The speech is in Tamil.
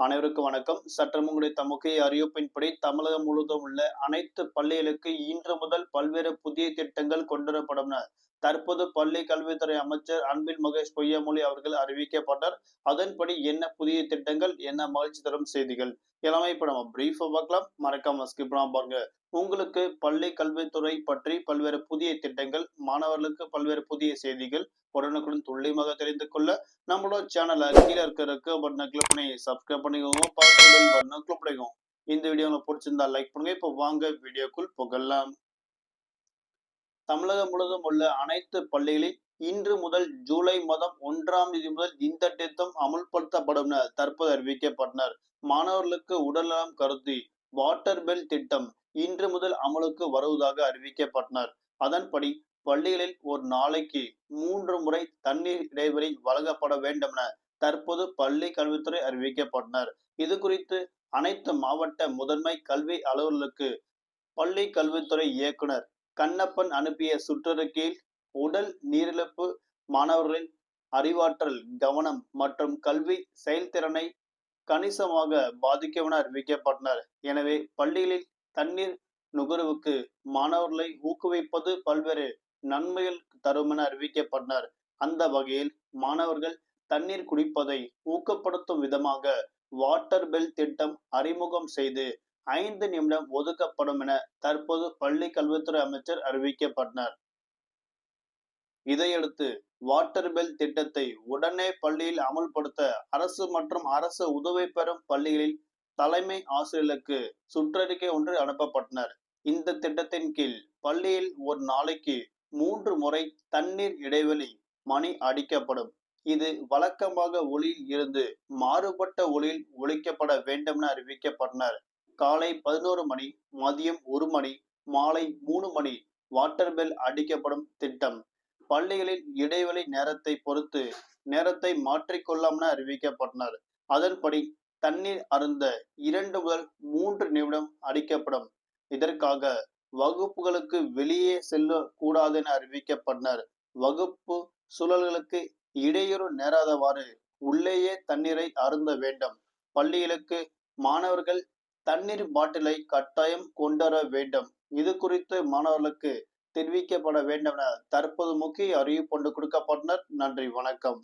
அனைவருக்கும் வணக்கம். சற்று முன்குடைய முக்கிய அறிவிப்பின்படி தமிழகம் முழுவதும் உள்ள அனைத்து பள்ளிகளுக்கு இன்று முதல் பல்வேறு புதிய திட்டங்கள் கொண்டுவரப்படும் தற்போது பள்ளி கல்வித்துறை அமைச்சர் அன்பில் மகேஷ் பொய்யாமொழி அவர்கள் அறிவிக்கப்பட்டார். அதன்படி என்ன புதிய திட்டங்கள் என்ன மகிழ்ச்சி தரும் செய்திகள் எல்லாமே இப்ப நம்ம பிரீஃபா பார்க்கலாம். மறக்காம ஸ்கிப் பண்ணாம பாருங்க. உங்களுக்கு பள்ளி கல்வித்துறை பற்றி பல்வேறு புதிய திட்டங்கள் மாணவர்களுக்கு பல்வேறு புதிய செய்திகள் உடனுக்குடன் துல்லியமாக தெரிந்து கொள்ள நம்மளோட சேனலை கீழே இருக்கிற பட்டனை கிளிக் பண்ணி சப்ஸ்கிரைப் பண்ணிக்கோங்க. பட்டனை கிளிக் பண்ணிக்கோங்க. இந்த வீடியோ உங்களுக்கு பிடிச்சிருந்தா லைக் பண்ணுங்க. இப்போ வாங்க வீடியோக்குள் புகழலாம் தமிழகம் முழுவதும் உள்ள அனைத்து பள்ளிகளில் இன்று முதல் ஜூலை மாதம் ஒன்றாம் தேதி முதல் இந்த திட்டம் அமுல்படுத்தப்படும் என தற்போது அறிவிக்கப்பட்டனர். மாணவர்களுக்கு உடல்நலம் கருதி வாட்டர் பெல் திட்டம் இன்று முதல் அமலுக்கு வருவதாக அறிவிக்கப்பட்டனர். அதன்படி பள்ளிகளில் ஒரு நாளைக்கு மூன்று முறை தண்ணீர் இடைவெளி வழங்கப்பட வேண்டும் என தற்போது பள்ளி கல்வித்துறை அறிவிக்கப்பட்டனர். இது குறித்து அனைத்து மாவட்ட முதன்மை கல்வி அலுவலர்களுக்கு பள்ளி கல்வித்துறை இயக்குனர் கண்ணப்பன் அனுப்பிய சுற்றறிக்கையில் உடல் நீரிழப்பு மாணவர்களின் அறிவாற்றல் கவனம் மற்றும் கல்வி செயல்திறனை கணிசமாக பாதிக்கவென அறிவிக்கப்பட்டனர். எனவே பள்ளிகளில் தண்ணீர் நுகர்வுக்கு மாணவர்களை ஊக்குவிப்பது பல்வேறு நன்மைகள் தரும் என அறிவிக்கப்பட்டனர். அந்த வகையில் மாணவர்கள் தண்ணீர் குடிப்பதை ஊக்கப்படுத்தும் விதமாக வாட்டர் பெல் திட்டம் அறிமுகம் செய்து ஐந்து நிமிடம் ஒதுக்கப்படும் என தற்போது பள்ளி கல்வித்துறை அமைச்சர் அறிவிக்கப்பட்டனர் இதையடுத்து வாட்டர் பெல் திட்டத்தை உடனே பள்ளியில் அமல்படுத்த அரசு மற்றும் அரசு உதவி பெறும் பள்ளிகளில் தலைமை ஆசிரியர்களுக்கு சுற்றறிக்கை ஒன்று அனுப்பப்பட்டனர். இந்த திட்டத்தின் கீழ் பள்ளியில் ஒரு நாளைக்கு மூன்று முறை தண்ணீர் இடைவெளி மணி அடிக்கப்படும். இது வழக்கமாக ஒளியில் இருந்து மாறுபட்ட ஒளியில் ஒழிக்கப்பட வேண்டும் என அறிவிக்கப்பட்டனர். காலை பதினோரு மணி மதியம் ஒரு மணி மாலை மூணு மணி வாட்டர் பெல் அடிக்கப்படும் திட்டம். பள்ளிகளின் இடைவெளி நேரத்தை பொறுத்து நேரத்தை மாற்றிக்கொள்ளாம்னு அறிவிக்கப்பட்டனர். அதன்படி தண்ணீர் அருந்த இரண்டு முதல் மூன்று நிமிடம் அடிக்கப்படும். இதற்காக வகுப்புகளுக்கு வெளியே செல்ல கூடாது என அறிவிக்கப்பட்டனர். வகுப்பு சூழல்களுக்கு இடையூறு நேராதவாறு உள்ளேயே தண்ணீரை அருந்த வேண்டும். பள்ளிகளுக்கு மாணவர்கள் தண்ணீர் பாட்டிலை கட்டாயம் கொண்டுவர வேண்டும். இது குறித்து மாணவர்களுக்கு தெரிவிக்கப்பட வேண்டும் என தற்போது முக்கிய அறிவிப்பு ஒன்று கொடுக்கப்பட்டனர். நன்றி. வணக்கம்.